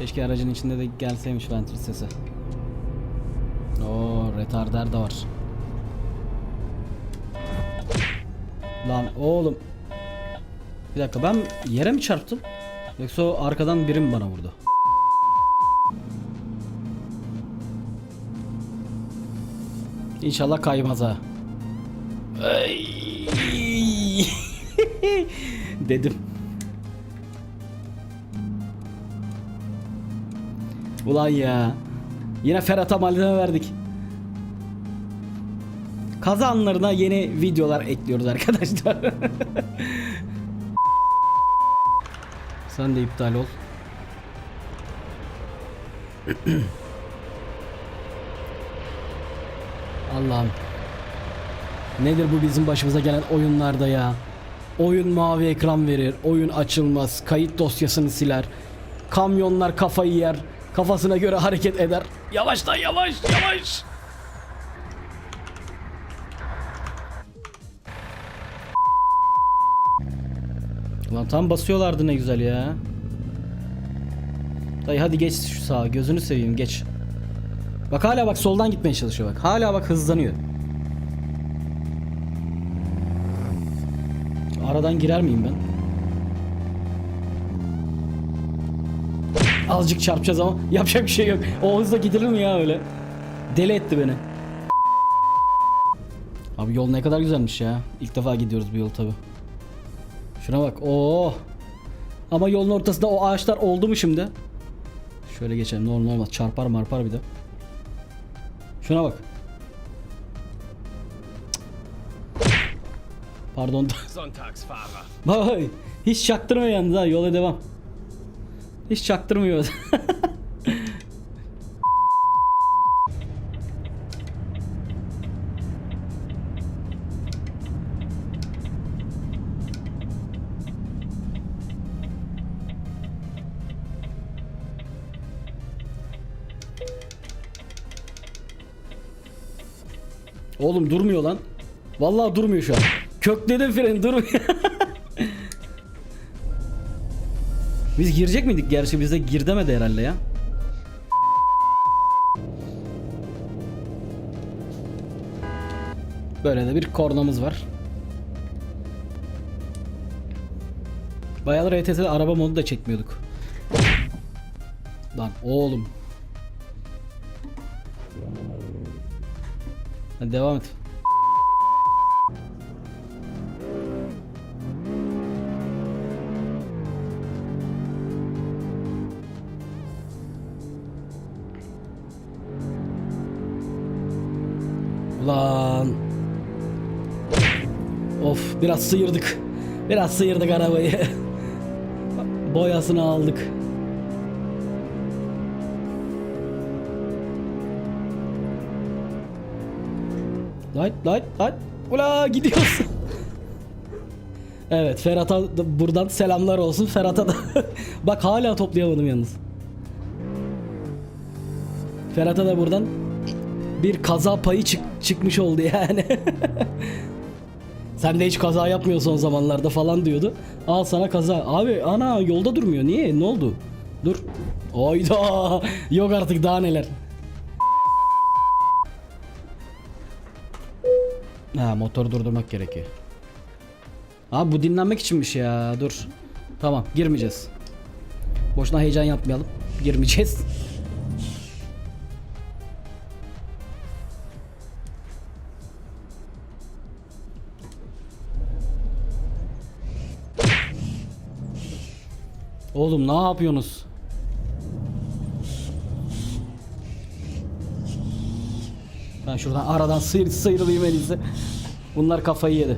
Keşke aracın içinde de gelseymiş ventris sesi. Oo, retarder de var. Lan oğlum. Bir dakika ben yere mi çarptım? Yoksa o arkadan biri mi bana vurdu? İnşallah kaymaz ha. Dedim. Ulan ya. Yine Ferhat'a malzeme verdik. Kaza anlarına yeni videolar ekliyoruz arkadaşlar. Sen de iptal ol. Allah'ım. Nedir bu bizim başımıza gelen oyunlarda ya? Oyun mavi ekran verir, oyun açılmaz, kayıt dosyasını siler. Kamyonlar kafayı yer, kafasına göre hareket eder. Yavaş lan yavaş, yavaş. Lan tam basıyorlardı ne güzel ya. Dayı hadi geç şu sağa gözünü seveyim geç. Bak hala bak soldan gitmeye çalışıyor bak. Hala bak hızlanıyor. Aradan girer miyim ben? Azıcık çarpacağız ama yapacak bir şey yok. O hızla gidilir mi ya öyle? Deli etti beni. Abi yol ne kadar güzelmiş ya. İlk defa gidiyoruz bu yol tabi. Şuna bak. Oo. Ama yolun ortasında o ağaçlar oldu mu şimdi? Şöyle geçelim. Normal olmaz. Çarpar marpar bir de. Şuna bak. Pardon. Vay. Hiç çaktırmıyor yalnız ha. Yola devam. Hiç çaktırmıyor. Oğlum durmuyor lan. Vallahi durmuyor şu an. Kökledim freni durmuyor. Biz girecek miydik gerçi bizde gir demedi herhalde ya. Böyle de bir kornamız var. Bayağıdır ETS'de araba modu da çekmiyorduk. Lan oğlum. Hadi devam et. Ulan. Of biraz sıyırdık. Biraz sıyırdık arabayı. Boyasını aldık. Light light light. Ula gidiyorsun. Evet Ferhat'a da buradan selamlar olsun. Ferhat'a da bak hala toplayamadım yalnız. Ferhat'a da buradan bir kaza payı çık- çıkmış oldu yani. Sen de hiç kaza yapmıyorsun son zamanlarda falan diyordu. Al sana kaza. Abi ana yolda durmuyor. Niye? Ne oldu? Dur. Oyda. Yok artık daha neler. Ha motoru durdurmak gerekiyor. Abi bu dinlenmek içinmiş ya. Dur. Tamam girmeyeceğiz. Boşuna heyecan yapmayalım. Girmeyeceğiz. Oğlum ne yapıyorsunuz? Ben şuradan aradan sıyır, sıyrılayım iyisi. Bunlar kafayı yedi.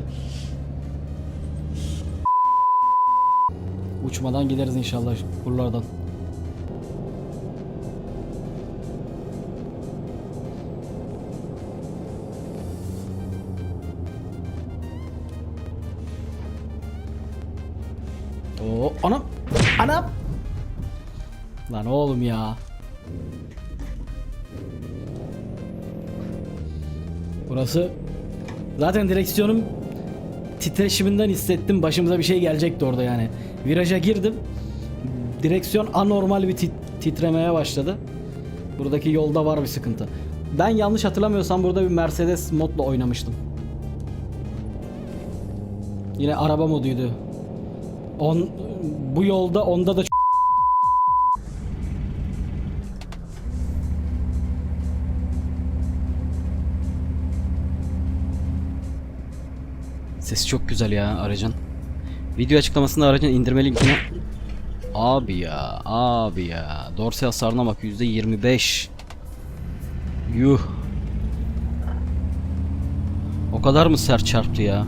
Uçmadan gideriz inşallah buralardan. Oo, anam. Anam. Lan oğlum ya. Burası zaten direksiyonum titreşiminden hissettim başımıza bir şey gelecekti orada yani. Viraja girdim. Direksiyon anormal bir tit- titremeye başladı. Buradaki yolda var bir sıkıntı. Ben yanlış hatırlamıyorsam burada bir Mercedes modla oynamıştım. Yine araba moduydu. On, bu yolda onda da Sesi çok güzel ya aracın. Video açıklamasında aracın indirme linkini Abi ya, abi ya. Dorse hasarına bak %25. Yuh. O kadar mı sert çarptı ya?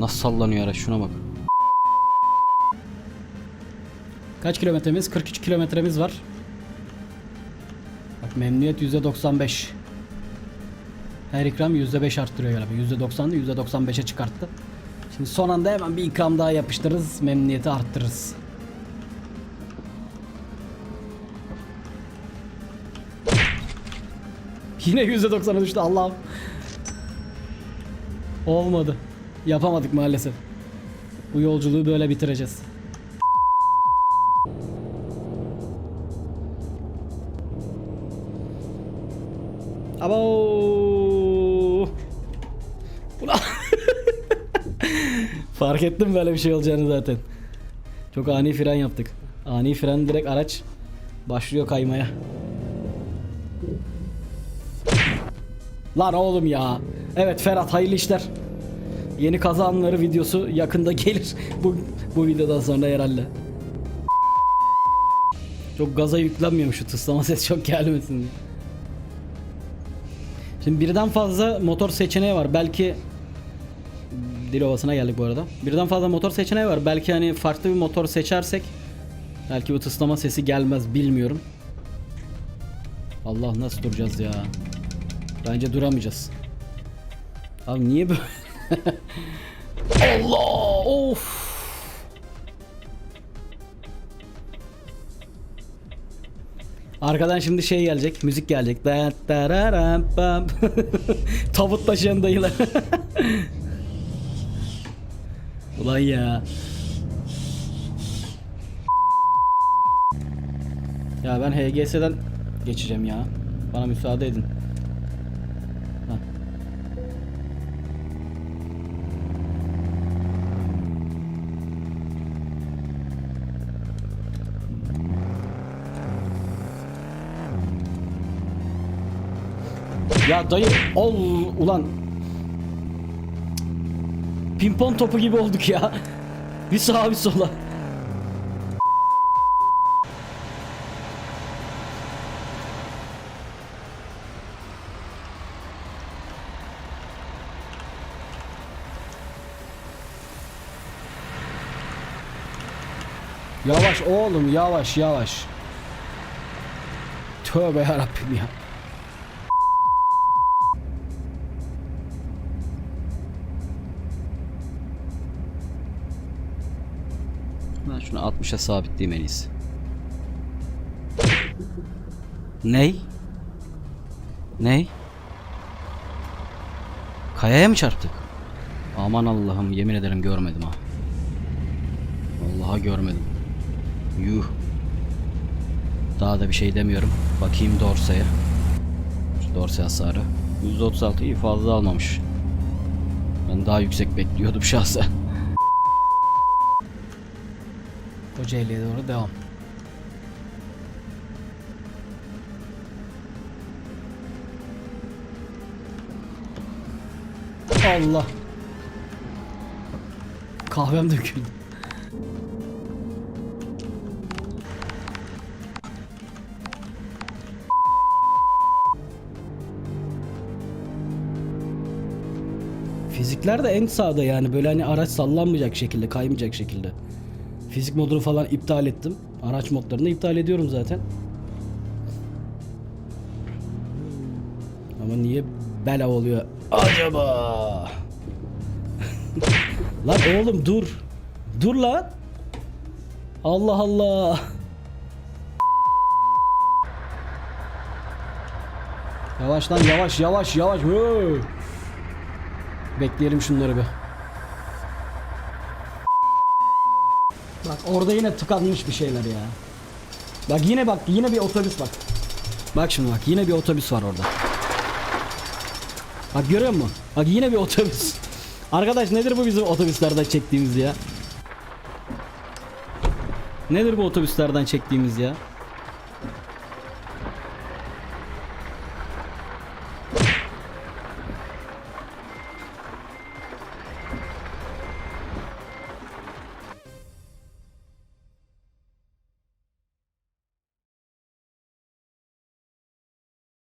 Nasıl sallanıyor araç şuna bak. Kaç kilometremiz? 43 kilometremiz var. Bak memnuniyet %95. Her ikram %5 arttırıyor galiba. %90'dı %95'e çıkarttı. Şimdi son anda hemen bir ikram daha yapıştırırız. Memnuniyeti arttırırız. Yine %90'a düştü Allah'ım. Olmadı. Yapamadık maalesef. Bu yolculuğu böyle bitireceğiz. Abo. Ulan. Fark ettim böyle bir şey olacağını zaten. Çok ani fren yaptık. Ani fren direkt araç başlıyor kaymaya. Lan oğlum ya. Evet Ferhat hayırlı işler. Yeni kaza anları videosu yakında gelir. Bu bu videodan sonra herhalde. Çok gaza yüklenmiyorum şu tıslama ses çok gelmesin diye. Şimdi birden fazla motor seçeneği var. Belki Dilovası'na geldik bu arada. Birden fazla motor seçeneği var. Belki hani farklı bir motor seçersek belki bu tıslama sesi gelmez bilmiyorum. Allah nasıl duracağız ya? Bence duramayacağız. Abi niye böyle? Allah! Of! Arkadan şimdi şey gelecek, müzik gelecek. Da pam. Tabut taşıyan dayılar. Ulan ya. Ya ben HGS'den geçeceğim ya. Bana müsaade edin. Ya dayı ol ulan Pimpon topu gibi olduk ya. Bir sağa bir sola. Yavaş oğlum yavaş yavaş. Tövbe yarabbim ya. Şunu 60'a sabitleyeyim en iyisi. Ney? Ney? Kayaya mı çarptık? Aman Allah'ım yemin ederim görmedim ha. Vallahi görmedim. Yuh. Daha da bir şey demiyorum. Bakayım Dorsey'e. Şu Dorsey hasarı. %36 iyi fazla almamış. Ben daha yüksek bekliyordum şahsen. Kocaeli'ye doğru devam. Allah. Kahvem döküldü. Fizikler de en sağda yani böyle hani araç sallanmayacak şekilde, kaymayacak şekilde. Fizik modunu falan iptal ettim. Araç modlarını iptal ediyorum zaten. Ama niye bela oluyor acaba? lan oğlum dur. Dur lan. Allah Allah. Yavaş lan yavaş yavaş yavaş. Bekleyelim şunları bir. Bak orada yine tıkanmış bir şeyler ya. Bak yine bak yine bir otobüs bak. Bak şimdi bak yine bir otobüs var orada. Bak görüyor musun? Bak yine bir otobüs. Arkadaş nedir bu bizim otobüslerden çektiğimiz ya? Nedir bu otobüslerden çektiğimiz ya?